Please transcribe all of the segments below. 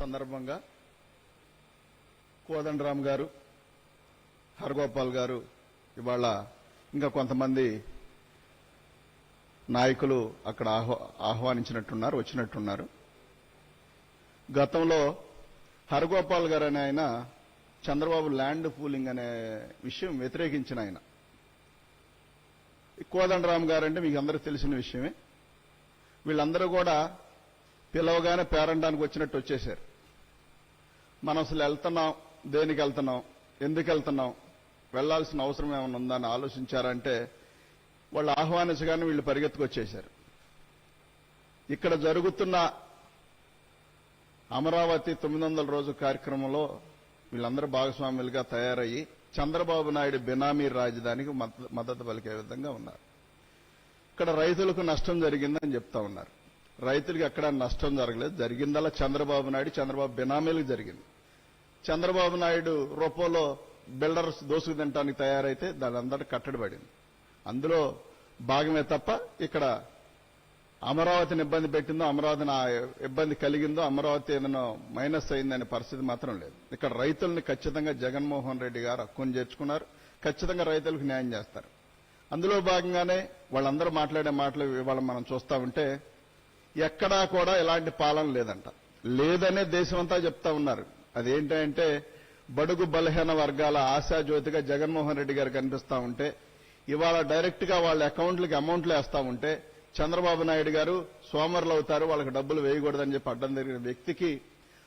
సందర్భంగా కోదండరామ్ గారు హరగోపాల్ గారు ఇవాళ ఇంకా కొంతమంది నాయకులు అక్కడ ఆహ్వా- ఆహ్వానించినట్టున్నారు వచ్చినట్టున్నారు. గతంలో హరగోపాల్ గారు అనే ఆయన చంద్రబాబు ల్యాండ్ పూలింగ్ అనే విషయం వ్యతిరేకించిన ఆయన. కోదండరామ్ గారంటే మీకు అందరికీ తెలిసిన విషయమే. వీళ్ళందరూ కూడా పిలవగానే పేరండానికి వచ్చినట్టు వచ్చేశారు. మనం అసలు వెళ్తున్నాం దేనికి వెళ్తున్నాం ఎందుకు వెళ్తున్నాం వెళ్ళాల్సిన అవసరం ఏమైనా ఉందా అని ఆలోచించారంటే వాళ్ళు ఆహ్వానించగానే వీళ్ళు పరిగెత్తుకొచ్చేశారు. ఇక్కడ జరుగుతున్న అమరావతి తొమ్మిది వందల రోజు కార్యక్రమంలో వీళ్ళందరూ భాగస్వాములుగా తయారయ్యి చంద్రబాబు నాయుడు బినామీ రాజధానికి మద్ద- మద్దతు పలికే విధంగా ఉన్నారు. ఇక్కడ రైతులకు నష్టం జరిగిందని చెప్తా ఉన్నారు. రైతులకు ఎక్కడ నష్టం జరగలేదు. జరిగిందల్లా చంద్రబాబు నాయుడు చంద్రబాబు బినామీలకు జరిగింది. చంద్రబాబు నాయుడు రూపంలో బిల్డర్స్ దోసుకు తినడానికి తయారైతే దాని అందరి కట్టడి పడింది. అందులో భాగమే తప్ప ఇక్కడ అమరావతిని ఇబ్బంది పెట్టిందో అమరావతిని ఆ ఇబ్బంది కలిగిందో అమరావతి ఏదైనా మైనస్ అయిందనే పరిస్థితి మాత్రం లేదు. ఇక్కడ రైతుల్ని ఖచ్చితంగా జగన్మోహన్ రెడ్డి గారు హక్కును చేర్చుకున్నారు. ఖచ్చితంగా రైతులకు న్యాయం చేస్తారు. అందులో భాగంగానే వాళ్ళందరూ మాట్లాడే మాటలు ఇవాళ మనం చూస్తా ఉంటే ఎక్కడా కూడా ఇలాంటి పాలన లేదంట. లేదనే దేశమంతా చెప్తా ఉన్నారు. అదేంటంటే బడుగు బలహీన వర్గాల ఆశాజ్యోతిగా జగన్మోహన్ రెడ్డి గారు కనిపిస్తా ఉంటే ఇవాళ డైరెక్ట్గా వాళ్ళ అకౌంట్లకి అమౌంట్లు వేస్తా ఉంటే చంద్రబాబు నాయుడు గారు సోమరులు అవుతారు వాళ్ళకి డబ్బులు వేయకూడదని చెప్పి అడ్డం జరిగిన వ్యక్తికి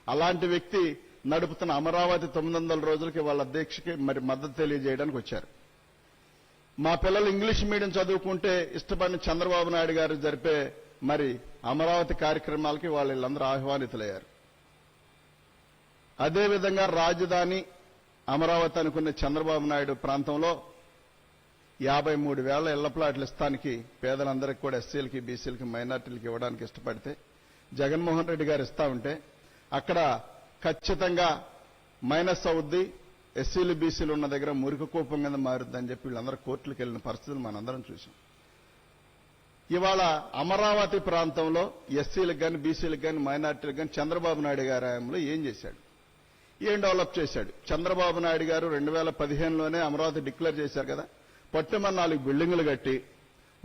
అలాంటి వ్యక్తి నడుపుతున్న అమరావతి తొమ్మిది వందల రోజులకి వాళ్ళ దీక్షకి మరి మద్దతు తెలియజేయడానికి వచ్చారు. మా పిల్లలు ఇంగ్లీష్ మీడియం చదువుకుంటే ఇష్టపడిన చంద్రబాబు నాయుడు గారు జరిపే మరి అమరావతి కార్యక్రమాలకి వాళ్ళందరూ ఆహ్వానితులయ్యారు. అదేవిధంగా రాజధాని అమరావతి అనుకున్న చంద్రబాబు నాయుడు ప్రాంతంలో యాభై మూడు వేల ఇళ్ళ ప్లాట్లు ఇస్తానికి పేదలందరికీ కూడా ఎస్సీలకి బీసీలకి మైనార్టీలకి ఇవ్వడానికి ఇష్టపడితే జగన్మోహన్ రెడ్డి గారు ఇస్తా ఉంటే అక్కడ ఖచ్చితంగా మైనస్ అవుద్ది ఎస్సీలు బీసీలు ఉన్న దగ్గర మురికి కూపం కింద మారుద్దని చెప్పి వీళ్ళందరూ కోర్టులకు వెళ్ళిన పరిస్థితులు మనందరం చూసాం ఇవాళ అమరావతి ప్రాంతంలో ఎస్సీలకు కానీ బీసీలకు కానీ మైనార్టీలకు కానీ చంద్రబాబు నాయుడు గారి హయాంలో ఏం చేశాడు? ఏం డెవలప్ చేశాడు? చంద్రబాబు నాయుడు గారు రెండు వేల పదిహేనులోనే అమరావతి డిక్లేర్ చేశారు కదా? పట్టుమని నాలుగు బిల్డింగులు కట్టి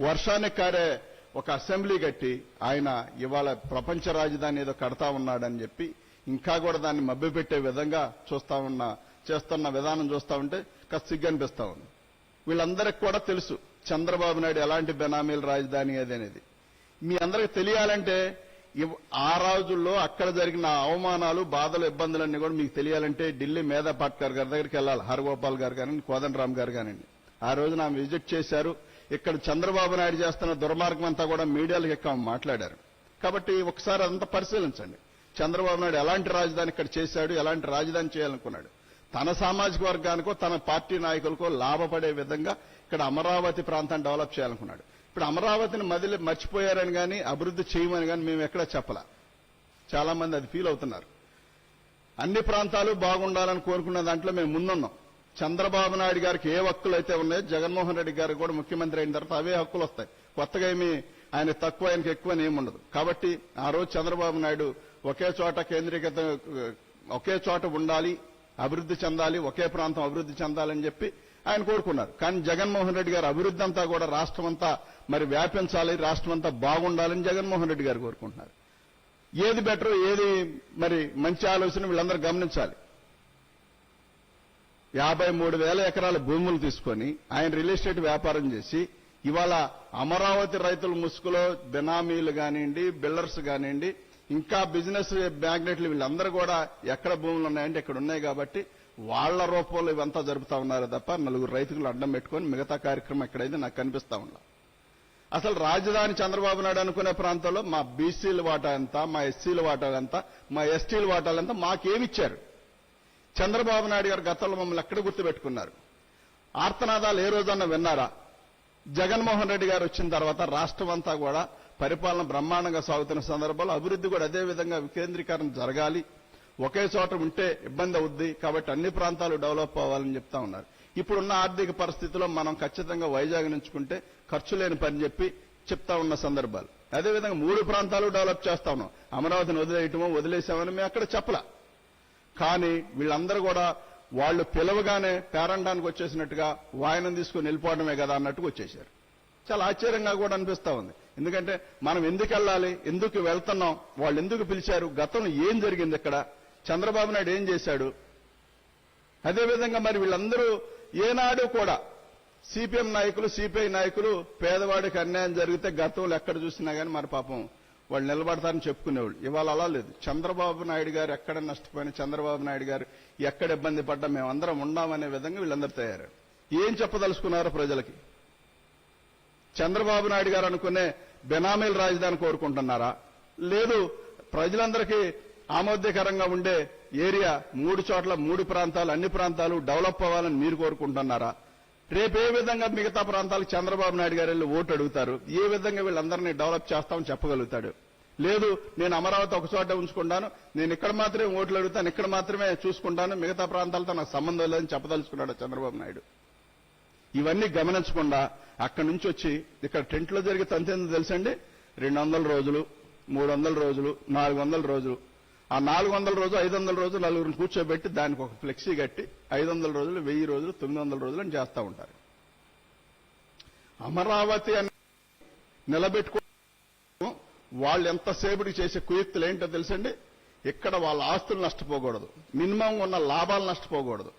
వర్షానికి కారే ఒక అసెంబ్లీ కట్టి ఆయన ఇవాళ ప్రపంచ రాజధాని ఏదో కడతా ఉన్నాడని చెప్పి ఇంకా కూడా దాన్ని మభ్యపెట్టే విధంగా చూస్తా ఉన్న చేస్తున్న విధానం చూస్తా ఉంటే కాస్త సిగ్గు అనిపిస్తా ఉంది. వీళ్ళందరికీ కూడా తెలుసు. చంద్రబాబు నాయుడు ఎలాంటి బెనామీల రాజధాని అది అనేది. మీ అందరికి తెలియాలంటే ఆ రోజుల్లో అక్కడ జరిగిన అవమానాలు బాధలు ఇబ్బందులన్నీ కూడా మీకు తెలియాలంటే ఢిల్లీ మేధా పాట్కర్ గారి దగ్గరికి వెళ్ళాలి. హరగోపాల్ గారు కానివ్వండి కోదండరామ్ గారు కానివ్వండి. ఆ రోజున ఆమె విజిట్ చేశారు. ఇక్కడ చంద్రబాబు నాయుడు చేస్తున్న దుర్మార్గం అంతా కూడా మీడియాలకు ఎక్కువ మాట్లాడారు. కాబట్టి ఒకసారి అదంతా పరిశీలించండి. చంద్రబాబు నాయుడు ఎలాంటి రాజధాని ఇక్కడ చేశాడు ఎలాంటి రాజధాని చేయాలనుకున్నాడు. తన సామాజిక వర్గానికో తన పార్టీ నాయకులకో లాభపడే విధంగా ఇక్కడ అమరావతి ప్రాంతాన్ని డెవలప్ చేయాలనుకున్నాడు. ఇప్పుడు అమరావతిని మదిలి మర్చిపోయారని కానీ అభివృద్ధి చేయమని కానీ మేము ఎక్కడా చెప్పలా. చాలా మంది అది ఫీల్ అవుతున్నారు. అన్ని ప్రాంతాలు బాగుండాలని కోరుకున్న దాంట్లో మేము ముందున్నాం. చంద్రబాబు నాయుడు గారికి ఏ హక్కులు అయితే ఉన్నాయో జగన్మోహన్ రెడ్డి గారికి కూడా ముఖ్యమంత్రి అయిన తర్వాత అవే హక్కులు వస్తాయి. కొత్తగా ఏమి ఆయన తక్కువ ఆయనకి ఎక్కువ అని ఉండదు. కాబట్టి ఆ రోజు చంద్రబాబు నాయుడు ఒకే చోట కేంద్రీకృత ఒకే చోట ఉండాలి అభివృద్ధి చెందాలి ఒకే ప్రాంతం అభివృద్ధి చెందాలని చెప్పి ఆయన కోరుకున్నారు. కానీ జగన్మోహన్ రెడ్డి గారు అభివృద్ధి అంతా కూడా రాష్ట్రం అంతా మరి వ్యాపించాలి రాష్ట్రం అంతా బాగుండాలని జగన్మోహన్ రెడ్డి గారు కోరుకుంటున్నారు. ఏది బెటర్ ఏది మరి మంచి ఆలోచన వీళ్ళందరూ గమనించాలి. యాభై మూడు వేల ఎకరాల భూములు తీసుకొని ఆయన రియల్ ఎస్టేట్ వ్యాపారం చేసి ఇవాళ అమరావతి రైతుల ముసుగులో బినామీలు కానివ్వండి బిల్డర్స్ కానివ్వండి ఇంకా బిజినెస్ మ్యాగ్నెట్లు వీళ్ళందరూ కూడా ఎక్కడ భూములు ఉన్నాయంటే ఇక్కడ ఉన్నాయి కాబట్టి వాళ్ళ రూపంలో ఇవంతా జరుపుతా ఉన్నారు తప్ప నలుగురు రైతులు అడ్డం పెట్టుకొని మిగతా కార్యక్రమం ఎక్కడైతే నాకు కనిపిస్తా ఉన్నా అసలు రాజధాని చంద్రబాబు నాయుడు అనుకునే ప్రాంతంలో మా బీసీల వాటా ఎంత మా ఎస్సీల వాటాలంతా మా ఎస్టీల వాటాలంతా మాకేమిచ్చారు చంద్రబాబు నాయుడు గారు గతంలో మమ్మల్ని ఎక్కడ గుర్తుపెట్టుకున్నారు? ఆర్తనాదాలు ఏ రోజన్నా విన్నారా? జగన్మోహన్ రెడ్డి గారు వచ్చిన తర్వాత రాష్ట్రం అంతా కూడా పరిపాలన బ్రహ్మాండంగా సాగుతున్న సందర్భంలో అభివృద్ధి కూడా అదే విధంగా వికేంద్రీకరణ జరగాలి. ఒకే చోట ఉంటే ఇబ్బంది అవుద్ది. కాబట్టి అన్ని ప్రాంతాలు డెవలప్ అవ్వాలని చెప్తా ఉన్నారు. ఇప్పుడున్న ఆర్థిక పరిస్థితిలో మనం ఖచ్చితంగా వైజాగ్ నుంచుకుంటే ఖర్చు లేని పని చెప్పి చెప్తా ఉన్న సందర్భాలు. అదేవిధంగా మూడు ప్రాంతాలు డెవలప్ చేస్తా ఉన్నాం. అమరావతిని వదిలేయటమో వదిలేసామని మేము అక్కడ చెప్పలా. కానీ వీళ్ళందరూ కూడా వాళ్ళు పిలవగానే పేరండానికి వచ్చేసినట్టుగా వాయనం తీసుకుని వెళ్ళిపోవడమే కదా అన్నట్టుగా వచ్చేశారు. చాలా ఆశ్చర్యంగా కూడా అనిపిస్తా ఉంది. ఎందుకంటే మనం ఎందుకు వెళ్ళాలి ఎందుకు వెళ్తున్నాం వాళ్ళు ఎందుకు పిలిచారు గతంలో ఏం జరిగింది ఇక్కడ చంద్రబాబు నాయుడు ఏం చేశాడు? అదేవిధంగా మరి వీళ్ళందరూ ఏనాడు కూడా సిపిఎం నాయకులు సిపిఐ నాయకులు పేదవాడికి అన్యాయం జరిగితే గతంలో ఎక్కడ చూసినా కానీ మరి పాపం వాళ్ళు నిలబడతారని చెప్పుకునేవాళ్ళు. ఇవాళ అలా లేదు. చంద్రబాబు నాయుడు గారు ఎక్కడ నష్టపోయిన చంద్రబాబు నాయుడు గారు ఎక్కడ ఇబ్బంది పడ్డా మేమందరం ఉన్నామనే విధంగా వీళ్ళందరూ తయారు ఏం చెప్పదలుచుకున్నారు ప్రజలకి? చంద్రబాబు నాయుడు గారు అనుకునే బెనామీల రాజధాని కోరుకుంటున్నారా? లేదు ప్రజలందరికీ ఆమోద్యకరంగా ఉండే ఏరియా మూడు చోట్ల మూడు ప్రాంతాలు అన్ని ప్రాంతాలు డెవలప్ అవ్వాలని మీరు కోరుకుంటున్నారా? రేపు ఏ విధంగా మిగతా ప్రాంతాలకు చంద్రబాబు నాయుడు గారు వెళ్ళి ఓటు అడుగుతారు? ఏ విధంగా వీళ్ళందరినీ డెవలప్ చేస్తామని చెప్పగలుగుతాడు? లేదు నేను అమరావతి ఒక చోట ఉంచుకుంటాను నేను ఇక్కడ మాత్రమే ఓట్లు అడుగుతాను ఇక్కడ మాత్రమే చూసుకుంటాను మిగతా ప్రాంతాలతో నాకు సంబంధం లేదని చెప్పదలుచుకున్నాడు చంద్రబాబు నాయుడు. ఇవన్నీ గమనించకుండా అక్కడి నుంచి వచ్చి ఇక్కడ టెంట్లో జరిగే తంతేందో తెలుసండి? రెండు వందల రోజులు మూడు వందల రోజులు నాలుగు వందల రోజులు. ఆ నాలుగు వందల రోజు ఐదు వందల రోజులు నలుగురిని కూర్చోబెట్టి దానికి ఒక ఫ్లెక్సీ కట్టి ఐదు వందల రోజులు వెయ్యి రోజులు తొమ్మిది వందల రోజులు అని చేస్తూ ఉంటారు. అమరావతి అని నిలబెట్టుకో వాళ్ళు ఎంతసేపటికి చేసే కుయుక్తులు ఏంటో తెలుసండి? ఇక్కడ వాళ్ళ ఆస్తులు నష్టపోకూడదు. మినిమం ఉన్న లాభాలు నష్టపోకూడదు.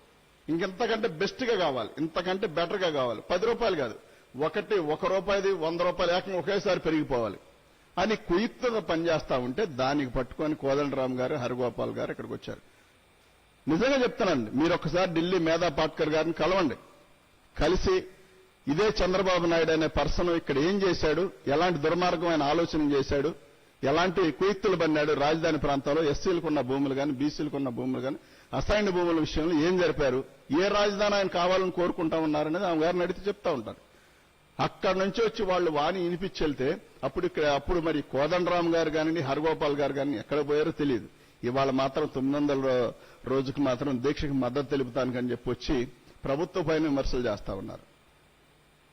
ఇంకెంతకంటే బెస్ట్గా కావాలి. ఇంతకంటే బెటర్గా కావాలి. పది రూపాయలు కాదు. ఒకటి ఒక రూపాయిది వంద రూపాయలు ఏకంగా ఒకేసారి పెరిగిపోవాలి. అని కుయుక్తగా పనిచేస్తా ఉంటే దానికి పట్టుకొని కోదండరామ్ గారు హరిగోపాల్ గారు ఇక్కడికి వచ్చారు. నిజంగా చెప్తానండి మీరు ఒకసారి ఢిల్లీ మేధా పాట్కర్ గారిని కలవండి. కలిసి ఇదే చంద్రబాబు నాయుడు అనే పర్సన్ ఇక్కడ ఏం చేశాడు? ఎలాంటి దుర్మార్గమైన ఆలోచన చేశాడు? ఎలాంటి కుయుక్తులు పన్నాడు రాజధాని ప్రాంతంలో ఎస్సీలకు ఉన్న భూములు కానీ బీసీలకు ఉన్న భూములు కానీ అసైన్డ్ భూముల విషయంలో ఏం జరిపారు? ఏ రాజధాని ఆయన కావాలని కోరుకుంటా ఉన్నారనేది ఆమె గారిని అడిగితే చెప్తా ఉంటారు. అక్కడి నుంచి వచ్చి వాళ్ళు వాణి వినిపించెళ్తే అప్పుడు ఇక్కడ అప్పుడు మరి కోదండరామ్ గారు కానివ్వండి హరగోపాల్ గారు కానీ ఎక్కడ పోయారో తెలియదు. ఇవాళ మాత్రం తొమ్మిది వందల రోజుకి రోజుకు మాత్రం దీక్షకు మద్దతు తెలుపుతానికని చెప్పి వచ్చి ప్రభుత్వ పైన విమర్శలు చేస్తా ఉన్నారు.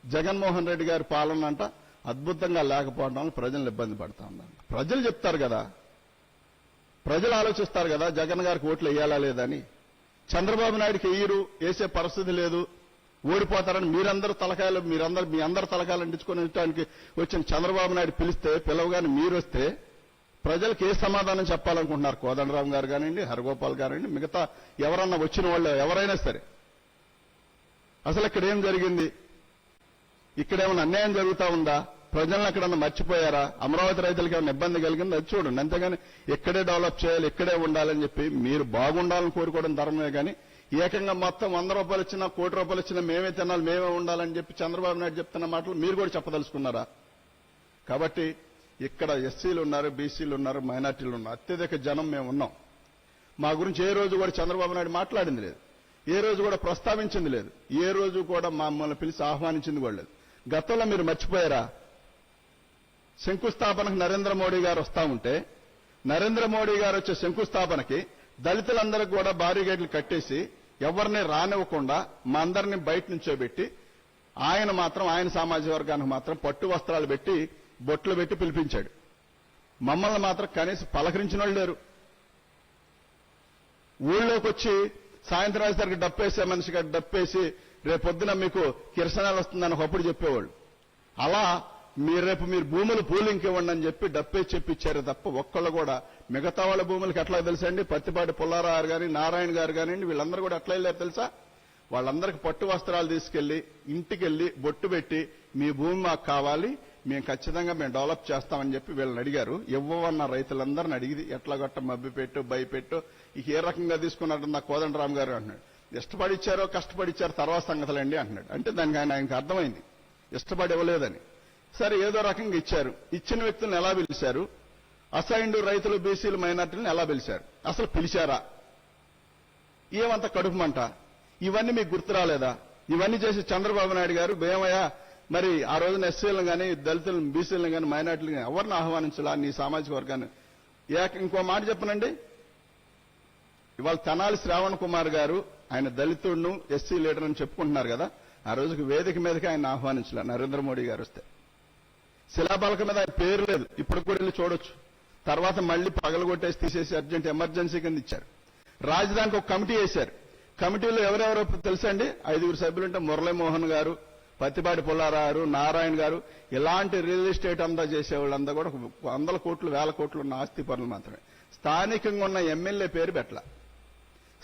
జగన్మోహన్ రెడ్డి గారి పాలన అంట అద్భుతంగా లేకపోవడం వల్ల ప్రజలను ఇబ్బంది పడతా ఉన్నారు. ప్రజలు చెప్తారు కదా ప్రజలు ఆలోచిస్తారు కదా జగన్ గారికి ఓట్లు వేయాలా లేదని చంద్రబాబు నాయుడికి వేయరు వేసే పరిస్థితి లేదు. ఓడిపోతారని మీరందరూ తలకాయలు మీరందరూ మీ అందరు తలకాయలు అంటించుకొని వచ్చిన చంద్రబాబు నాయుడు పిలిస్తే పిలవగానే మీరు వస్తే ప్రజలకు ఏ సమాధానం చెప్పాలనుకుంటున్నారు? కోదండరామ్ గారు కానివ్వండి హరగోపాల్ గారండి మిగతా ఎవరన్నా వచ్చిన వాళ్ళు ఎవరైనా సరే. అసలు ఇక్కడ ఏం జరిగింది? ఇక్కడ ఏమైనా అన్యాయం జరుగుతా ఉందా? ప్రజలను ఎక్కడన్నా మర్చిపోయారా? అమరావతి రైతులకు ఏమైనా ఇబ్బంది కలిగింది? అది చూడండి. అంతేగాని ఇక్కడే డెవలప్ చేయాలి ఇక్కడే ఉండాలని చెప్పి మీరు బాగుండాలని కోరుకోవడం ధర్మమే కానీ ఏకంగా మొత్తం వంద రూపాయలు ఇచ్చినా కోటి రూపాయలు ఇచ్చినా మేమే తినాలి మేమే ఉండాలని చెప్పి చంద్రబాబు నాయుడు చెప్తున్న మాటలు మీరు కూడా చెప్పదలుచుకున్నారా? కాబట్టి ఇక్కడ ఎస్సీలు ఉన్నారు బీసీలు ఉన్నారు మైనార్టీలు ఉన్నారు. అత్యధిక జనం మేము ఉన్నాం. మా గురించి ఏ రోజు కూడా చంద్రబాబు నాయుడు మాట్లాడింది లేదు. ఏ రోజు కూడా ప్రస్తావించింది లేదు. ఏ రోజు కూడా మమ్మల్ని పిలిచి ఆహ్వానించింది కూడా లేదు. గతంలో మీరు మర్చిపోయారా? శంకుస్థాపనకు నరేంద్ర మోడీ గారు వస్తా ఉంటే నరేంద్ర మోడీ గారు వచ్చే శంకుస్థాపనకి దళితులందరికీ కూడా బారిగేట్లు కట్టేసి ఎవరిని రానివ్వకుండా మా అందరిని బయట నుంచోబెట్టి ఆయన మాత్రం ఆయన సామాజిక వర్గానికి మాత్రం పట్టు వస్త్రాలు పెట్టి బొట్లు పెట్టి పిలిపించాడు. మమ్మల్ని మాత్రం కనీసం పలకరించిన వాళ్ళు లేరు. ఊళ్ళోకి వచ్చి సాయంత్రం అయ్యేసరికి డప్పేసే మనిషిగా డప్పేసి రేపొద్దున మీకు కిరసనాలు వస్తుందని ఒకప్పుడు చెప్పేవాళ్ళు. అలా మీరు రేపు మీరు భూములు పూలింగ్ ఇవ్వండి అని చెప్పి డప్పే చెప్పిచ్చారు తప్ప ఒక్కళ్ళు కూడా మిగతా వాళ్ళ భూములకి ఎట్లా తెలుసండి? పత్తిపాటి పుల్లారావు గారు కానీ నారాయణ గారు కానివ్వండి వీళ్ళందరూ కూడా ఎట్లా వెళ్ళారు తెలుసా? వాళ్ళందరికీ పట్టు వస్త్రాలు తీసుకెళ్ళి ఇంటికెళ్ళి బొట్టు పెట్టి మీ భూమి మాకు కావాలి మేము ఖచ్చితంగా మేము డెవలప్ చేస్తామని చెప్పి వీళ్ళని అడిగారు. ఇవ్వవన్న రైతులందరిని అడిగి ఎట్లా గట్ట మబ్బి పెట్టు భయపెట్టు ఇక ఏ రకంగా తీసుకున్నాడు నా కోదండరామ్ గారు అంటున్నాడు. ఇష్టపడి ఇచ్చారో కష్టపడి ఇచ్చారో తర్వాత సంగతులండి అంటున్నాడు. అంటే దానికి ఆయన ఆయనకు అర్థమైంది. ఇష్టపడి ఇవ్వలేదని. సరే ఏదో రకంగా ఇచ్చారు. ఇచ్చిన వ్యక్తులను ఎలా పిలిచారు? అసైన్డ్ రైతులు బీసీలు మైనార్టీలను ఎలా పిలిచారు? అసలు పిలిచారా? ఏమంత కడుపుమంట ఇవన్నీ మీకు గుర్తు రాలేదా? ఇవన్నీ చేసి చంద్రబాబు నాయుడు గారు భయమయ్య మరి ఆ రోజున ఎస్సీలను కానీ దళితులను బీసీలను కానీ మైనార్టీలను కానీ ఎవరిని ఆహ్వానించాలా నీ సామాజిక వర్గాన్ని? ఏక ఇంకో మాట చెప్పనండి. ఇవాళ తెనాలి శ్రావణ్ కుమార్ గారు ఆయన దళితుడును ఎస్సీ లీడర్ అని చెప్పుకుంటున్నారు కదా. ఆ రోజుకి వేదిక మీదకి ఆయన ఆహ్వానించాల నరేంద్ర మోడీ గారు వస్తే. శిలాబలక మీద ఆయన పేరు లేదు. ఇప్పుడు కూడా వెళ్ళి చూడొచ్చు. తర్వాత మళ్ళీ పగలగొట్టేసి తీసేసి అర్జెంట్ ఎమర్జెన్సీ కింద ఇచ్చారు. రాజధానికి ఒక కమిటీ వేశారు. కమిటీలో ఎవరెవరో తెలుసా అండి ఐదుగురు సభ్యులుంటే మురళీమోహన్ గారు పత్తిపాటి పుల్లారావు నారాయణ గారు ఇలాంటి రియల్ ఎస్టేట్ అంతా చేసేవాళ్ళంతా కూడా వందల కోట్లు వేల కోట్లు ఉన్న ఆస్తి పనులు మాత్రమే. స్థానికంగా ఉన్న ఎమ్మెల్యే పేరు పెట్టల.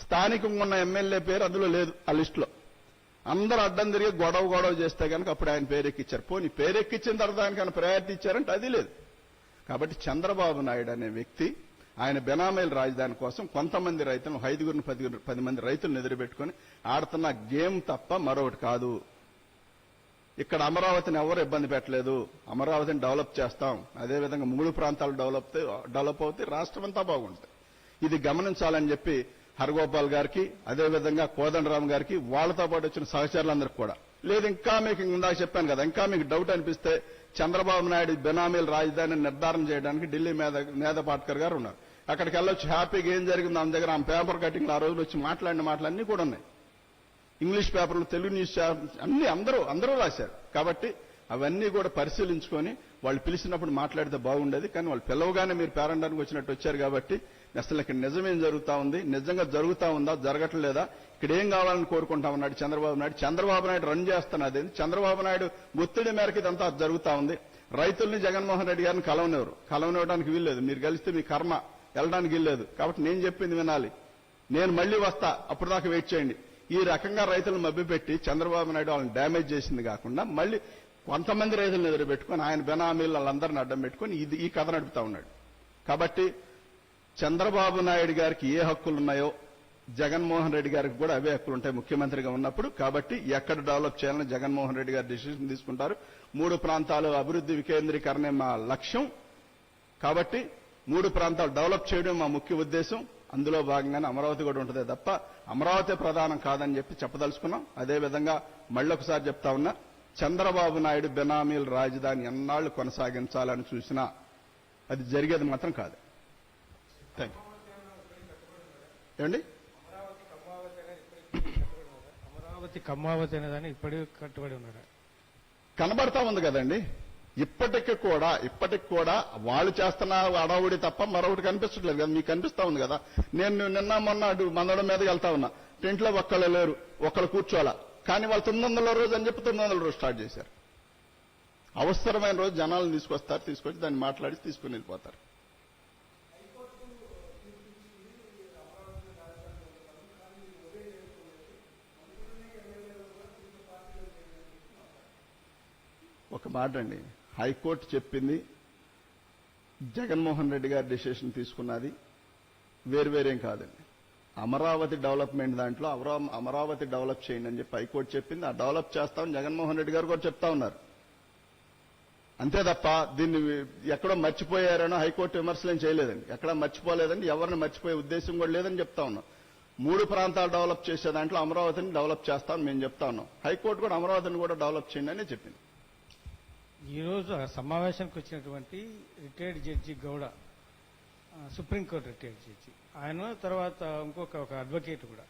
స్థానికంగా ఉన్న ఎమ్మెల్యే పేరు అందులో లేదు ఆ లిస్టులో. అందరూ అడ్డం తిరిగి గొడవ గొడవ చేస్తే కనుక అప్పుడు ఆయన పేరెక్కిచ్చారు. పోనీ పేరెక్కిచ్చిన తర్వాత ఆయనకన్నా ప్రయారిటీ ఇచ్చారంటే అది లేదు. కాబట్టి చంద్రబాబు నాయుడు అనే వ్యక్తి ఆయన బెనామీల రాజధాని కోసం కొంతమంది రైతులను ఐదుగురిని పది పది మంది రైతులను ఎదురుపెట్టుకుని ఆడుతున్న గేమ్ తప్ప మరొకటి కాదు. ఇక్కడ అమరావతిని ఎవరు ఇబ్బంది పెట్టలేదు. అమరావతిని డెవలప్ చేస్తాం. అదేవిధంగా మూడు ప్రాంతాలు డెవలప్ డెవలప్ అవుతాయి రాష్ట్రం అంతా బాగుంటుంది. ఇది గమనించాలని చెప్పి హరగోపాల్ గారికి అదేవిధంగా కోదండరామ్ గారికి వాళ్ళతో పాటు వచ్చిన సహచరులందరికీ కూడా. లేదు ఇంకా మీకు ఇందాక చెప్పాను కదా ఇంకా మీకు డౌట్ అనిపిస్తే చంద్రబాబు నాయుడు బెనామీల రాజధానిని నిర్ధారణ చేయడానికి ఢిల్లీ మేధ మేధ పాట్కర్ గారు ఉన్నారు. అక్కడికి వెళ్ళొచ్చు హ్యాపీగా ఏం జరిగింది ఆమె దగ్గర ఆమె పేపర్ కటింగ్ ఆ రోజులు వచ్చి మాట్లాడిన మాటలు అన్ని కూడా ఉన్నాయి. ఇంగ్లీష్ పేపర్లు తెలుగు న్యూస్ అన్ని అందరూ అందరూ రాశారు. కాబట్టి అవన్నీ కూడా పరిశీలించుకొని వాళ్ళు పిలిచినప్పుడు మాట్లాడితే బాగుండేది కానీ వాళ్ళు పిలవగానే మీరు పేరండానికి వచ్చినట్టు వచ్చారు కాబట్టి అసలు ఇక్కడ నిజమేం జరుగుతా ఉంది? నిజంగా జరుగుతా ఉందా? జరగట్లేదా? ఇక్కడ ఏం కావాలని కోరుకుంటా ఉన్నాడు చంద్రబాబు నాయుడు? చంద్రబాబు నాయుడు రన్ చేస్తున్నది చంద్రబాబు నాయుడు ఒత్తిడి మేరకు ఇదంతా జరుగుతా ఉంది. రైతుల్ని జగన్మోహన్ రెడ్డి గారిని కలవనివ్వరు. కలవనివ్వడానికి వీల్లేదు. మీరు కలిస్తే మీ కర్మ వెళ్ళడానికి వీల్లేదు. కాబట్టి నేను చెప్పింది వినాలి. నేను మళ్ళీ వస్తా. అప్పుడు దాకా వెయిట్ చేయండి. ఈ రకంగా రైతులను మభ్యపెట్టి చంద్రబాబు నాయుడు వాళ్ళని డ్యామేజ్ చేసింది కాకుండా మళ్ళీ కొంతమంది రైతులను ఎదురుపెట్టుకొని ఆయన బెనామీలు వాళ్ళందరిని అడ్డం పెట్టుకొని ఇది ఈ కథ నడుపుతా ఉన్నాడు. కాబట్టి చంద్రబాబు నాయుడు గారికి ఏ హక్కులు ఉన్నాయో జగన్మోహన్ రెడ్డి గారికి కూడా అవే హక్కులు ఉంటాయి ముఖ్యమంత్రిగా ఉన్నప్పుడు. కాబట్టి ఎక్కడ డెవలప్ చేయాలని జగన్మోహన్ రెడ్డి గారు డిసిషన్ తీసుకుంటారు. మూడు ప్రాంతాలు అభివృద్ధి వికేంద్రీకరణే మా లక్ష్యం. కాబట్టి మూడు ప్రాంతాలు డెవలప్ చేయడం మా ముఖ్య ఉద్దేశం. అందులో భాగంగానే అమరావతి కూడా ఉంటుంది తప్ప అమరావతి ప్రధానం కాదని చెప్పి చెప్పదలుచుకున్నాం. అదేవిధంగా మళ్ళొకసారి చెప్తా ఉన్నా చంద్రబాబు నాయుడు బెనామీల రాజధాని ఎన్నాళ్ళు కొనసాగించాలని చూసినా అది జరిగేది మాత్రం కాదు. థ్యాంక్ యూ ఏమండి? అమరావతి కమ్మావతి అనేదాన్ని ఇప్పటికీ కట్టుబడి ఉన్నాడు. కనబడతా ఉంది కదండి. ఇప్పటికి కూడా ఇప్పటికి కూడా వాళ్ళు చేస్తున్న అడవుడి తప్ప మరొకటి కనిపించట్లేదు కదా. మీకు కనిపిస్తా ఉంది కదా. నేను నిన్న మొన్న అటు మందడం మీదకి వెళ్తా ఉన్నా. టెంట్లో ఒక్కళ్ళు లేరు. ఒక్కళ్ళు కూర్చోాలా కానీ వాళ్ళు తొమ్మిది వందల రోజు అని చెప్పి తొమ్మిది వందల రోజు స్టార్ట్ చేశారు. అవసరమైన రోజు జనాలను తీసుకొస్తారు తీసుకొచ్చి దాన్ని మాట్లాడి తీసుకుని వెళ్ళిపోతారు. ఒక మాట అండి హైకోర్టు చెప్పింది జగన్మోహన్ రెడ్డి గారి డిసిషన్ తీసుకున్నది వేరువేరేం కాదండి. అమరావతి డెవలప్మెంట్ దాంట్లో అమరావతి డెవలప్ చేయండి అని చెప్పి హైకోర్టు చెప్పింది. ఆ డెవలప్ చేస్తామని జగన్మోహన్ రెడ్డి గారు కూడా చెప్తా ఉన్నారు. అంతే తప్ప దీన్ని ఎక్కడో మర్చిపోయారనో హైకోర్టు విమర్శలేం చేయలేదండి. ఎక్కడ మర్చిపోలేదండి. ఎవరిని మర్చిపోయే ఉద్దేశం కూడా లేదని చెప్తా ఉన్నాం. మూడు ప్రాంతాలు డెవలప్ చేసే దాంట్లో అమరావతిని డెవలప్ చేస్తామని మేము చెప్తా ఉన్నాం. హైకోర్టు కూడా అమరావతిని కూడా డెవలప్ చేయండి అనే చెప్పింది. ఈరోజు సమావేశానికి వచ్చినటువంటి retired judge Gowda supreme court retired judge ఆయన తర్వాత ఇంకొక ఒక అడ్వకేట్ కూడా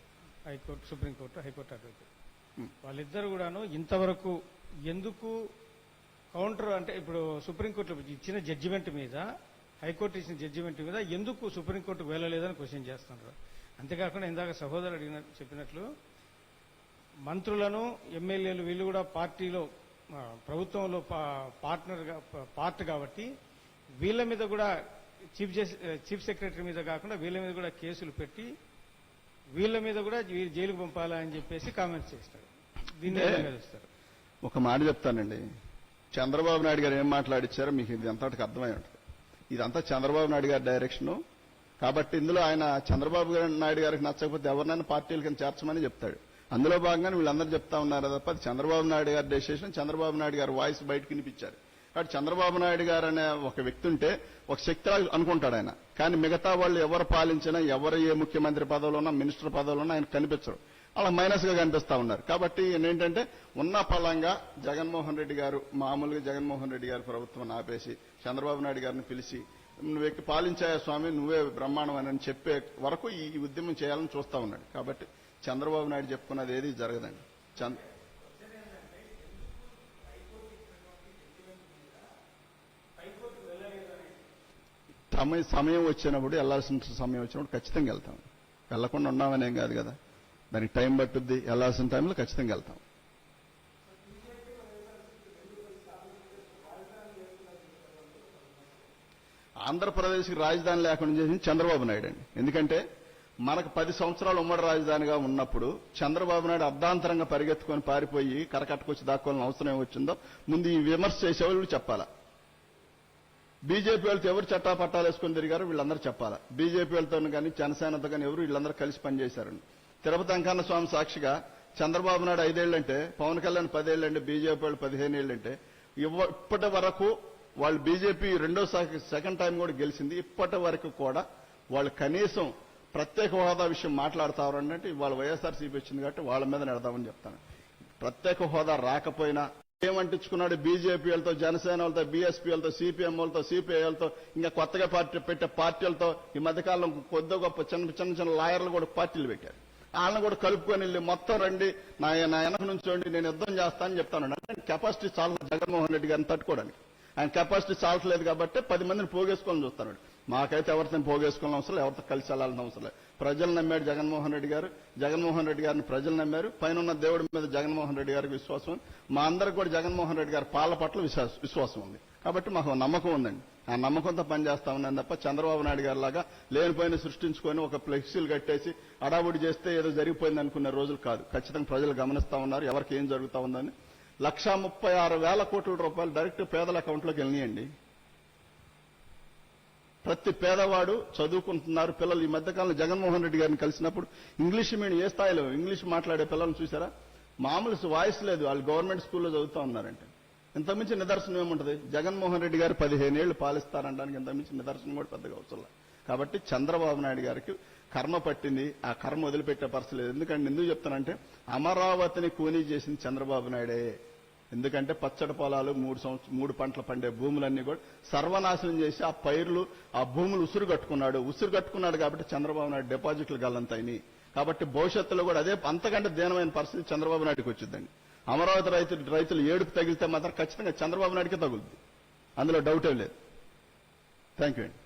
హైకోర్టు సుప్రీంకోర్టు హైకోర్టు అడ్వకేట్. వాళ్ళిద్దరు కూడాను ఇంతవరకు ఎందుకు కౌంటర్ అంటే ఇప్పుడు సుప్రీంకోర్టు ఇచ్చిన జడ్జిమెంట్ మీద హైకోర్టు ఇచ్చిన జడ్జిమెంట్ మీద ఎందుకు సుప్రీంకోర్టుకు వెళ్ళలేదని క్వశ్చన్ చేస్తున్నారు అంతేకాకుండా ఇందాక సహోదరు అడిగిన చెప్పినట్లు మంత్రులను ఎమ్మెల్యేలు వీళ్ళు కూడా పార్టీలో ప్రభుత్వంలో పార్ట్నర్ పార్ట్ కాబట్టి వీళ్ళ మీద కూడా చీఫ్ చీఫ్ సెక్రటరీ మీద కాకుండా వీళ్ళ మీద కూడా కేసులు పెట్టి వీళ్ళ మీద కూడా జైలుకు పంపాలని చెప్పేసి కామెంట్స్ చేస్తారు. దీన్ని ఒక మాట చెప్తానండి. చంద్రబాబు నాయుడు గారు ఏం మాట్లాడిచ్చారో మీకు ఇది అంతటికి అర్థమై ఉంటుంది. ఇదంతా చంద్రబాబు నాయుడు గారి డైరెక్షను. కాబట్టి ఇందులో ఆయన చంద్రబాబు నాయుడు గారికి నచ్చకపోతే ఎవరినైనా పార్టీల కింద చేర్చమని చెప్తాడు. అందులో భాగంగానే వీళ్ళందరూ చెప్తా ఉన్నారు తప్ప చంద్రబాబు నాయుడు గారి డెసిషన్ చంద్రబాబు నాయుడు గారి వాయిస్ బయటకు వినిపించారు. కాబట్టి చంద్రబాబు నాయుడు గారు అనే ఒక వ్యక్తి ఉంటే ఒక శక్తి అనుకుంటాడు ఆయన. కానీ మిగతా వాళ్ళు ఎవరు పాలించినా ఎవరు ఏ ముఖ్యమంత్రి పదవులు ఉన్నా మినిస్టర్ పదవులు ఉన్నా ఆయన కనిపించరు. అలా మైనస్గా కనిపిస్తా ఉన్నారు. కాబట్టి ఏంటంటే ఉన్న ఫలంగా జగన్మోహన్ రెడ్డి గారు మామూలుగా జగన్మోహన్ రెడ్డి గారి ప్రభుత్వం ఆపేసి చంద్రబాబు నాయుడు గారిని పిలిచి నువ్వు ఎక్కి పాలించాయా స్వామి? నువ్వే బ్రహ్మాండం అని చెప్పే వరకు ఈ ఈ ఉద్యమం చేయాలని చూస్తా ఉన్నాడు. కాబట్టి చంద్రబాబు నాయుడు చెప్పుకున్నది ఏది జరగదండి. సమయం సమయం వచ్చినప్పుడు వెళ్ళాల్సిన సమయం వచ్చినప్పుడు ఖచ్చితంగా వెళ్తాం. వెళ్ళకుండా ఉన్నామనేం కాదు కదా. దానికి టైం పట్టుద్ది. వెళ్ళాల్సిన టైంలో ఖచ్చితంగా వెళ్తాం. ఆంధ్రప్రదేశ్కి రాజధాని లేకుండా చేసింది చంద్రబాబు నాయుడు అండి. ఎందుకంటే మనకు పది సంవత్సరాలు ఉమ్మడి రాజధానిగా ఉన్నప్పుడు చంద్రబాబు నాయుడు అర్ధాంతరంగా పరిగెత్తుకొని పారిపోయి కరకట్టుకొచ్చి దాక్కోవాలని అవసరం ఏమొచ్చిందో ముందు ఈ విమర్శ చేసేవాళ్ళు చెప్పాలా? బీజేపీ వాళ్ళతో ఎవరు చట్టా పట్టాలు వేసుకొని తిరిగారో వీళ్ళందరూ చెప్పాలా. బీజేపీ వాళ్ళతో కానీ జనసేనతో కానీ ఎవరు వీళ్ళందరూ కలిసి పనిచేశారండి తిరుపతి అంకన్న స్వామి సాక్షిగా చంద్రబాబు నాయుడు ఐదేళ్ళంటే పవన్ కళ్యాణ్ పదేళ్ళంటే బీజేపీ వాళ్ళు పదిహేను ఏళ్ళంటే ఇవ్వ- ఇప్పటి వరకు వాళ్ళు బీజేపీ రెండో సెకండ్ టైం కూడా గెలిచింది. ఇప్పటి వరకు కూడా వాళ్ళు కనీసం ప్రత్యేక హోదా విషయం మాట్లాడతారు అంటే ఇవాళ వైఎస్ఆర్సీపీ వచ్చింది కాబట్టి వాళ్ళ మీద నెడదామని చెప్తాను. ప్రత్యేక హోదా రాకపోయినా ఏమంటించుకున్నాడు? బీజేపీ వాళ్ళతో జనసేన వాళ్ళతో బీఎస్పీ వాళ్ళతో సిపిఎం వాళ్ళతో సిపిఐ వాళ్ళతో ఇంకా కొత్తగా పార్టీ పెట్టే పార్టీలతో ఈ మధ్యకాలం కొద్ది గొప్ప చిన్న చిన్న చిన్న లాయర్లు కూడా పార్టీలు పెట్టారు. వాళ్ళని కూడా కలుపుకొని వెళ్ళి మొత్తం రండి నా నా వెనక నుంచోండి నేను యుద్ధం చేస్తానని చెప్తాను. అంటే కెపాసిటీ చాలా జగన్మోహన్ రెడ్డి గారిని తట్టుకోవడానికి. ఆయన కెపాసిటీ చాలట్లేదు కాబట్టి పది మందిని పోగేసుకొని చూస్తాను. మాకైతే ఎవరితో పోగేసుకోవాలని అవసరం లేదు, ఎవరితో కలిసి వెళ్ళాలని అవసరం లేదు. ప్రజలు నమ్మాడు జగన్మోహన్ రెడ్డి గారు. జగన్మోహన్ రెడ్డి గారిని ప్రజలు నమ్మారు. పైన ఉన్న దేవుడి మీద జగన్మోహన్ రెడ్డి గారికి విశ్వాసం ఉంది. మా అందరికి కూడా జగన్మోహన్ రెడ్డి గారి పాల పట్ల విశ్వాసం ఉంది. కాబట్టి మాకు నమ్మకం ఉందండి. ఆ నమ్మకంతో పనిచేస్తా ఉన్నాను తప్ప చంద్రబాబు నాయుడు గారి లాగా లేనిపోయిన సృష్టించుకొని ఒక ఫ్లెక్సీలు కట్టేసి అడావుడి చేస్తే ఏదో జరిగిపోయింది అనుకునే రోజులు కాదు. ఖచ్చితంగా ప్రజలు గమనిస్తా ఉన్నారు. ఎవరికి ఏం జరుగుతా ఉందని. లక్షా ముప్పై ఆరు వేల కోట్ల రూపాయలు డైరెక్ట్ పేదల అకౌంట్లోకి వెళ్ళినాయండి. ప్రతి పేదవాడు చదువుకుంటున్నారు. పిల్లలు ఈ మధ్యకాలంలో జగన్మోహన్ రెడ్డి గారిని కలిసినప్పుడు ఇంగ్లీష్ మీడియం ఏ స్థాయిలో ఇంగ్లీష్ మాట్లాడే పిల్లల్ని చూసారా మామూలు వాయిస్ లేదు. వాళ్ళు గవర్నమెంట్ స్కూల్లో చదువుతా ఉన్నారంటే. ఇంతకుమించి నిదర్శనం ఏముంటది? జగన్మోహన్ రెడ్డి గారు పదిహేను ఏళ్ళు పాలిస్తారనడానికి ఇంతమించి నిదర్శనం కూడా పెద్దగా అవసరం కాబట్టి చంద్రబాబు నాయుడు గారికి కర్మ పట్టింది. ఆ కర్మ వదిలిపెట్టే పరిస్థితి లేదు. ఎందుకంటే ఎందుకు చెప్తానంటే అమరావతిని కూనీ చేసింది చంద్రబాబు నాయుడే. ఎందుకంటే పచ్చడి పొలాలు మూడు సంవత్సరం మూడు పంటలు పండే భూములన్నీ కూడా సర్వనాశనం చేసి ఆ పైర్లు ఆ భూములు ఉసురు కట్టుకున్నాడు. ఉసురు కట్టుకున్నాడు కాబట్టి చంద్రబాబు నాయుడు డిపాజిట్లు గల్లంతాయినాయి. కాబట్టి భవిష్యత్తులో కూడా అదే అంతకంటే దీనమైన పరిస్థితి చంద్రబాబు నాయుడుకి వచ్చిందండి అమరావతి రైతులు రైతులు ఏడుపు తగిలితే మాత్రం ఖచ్చితంగా చంద్రబాబు నాయుడికి తగులుద్ది. అందులో డౌటే లేదు. థ్యాంక్ యూ అండి.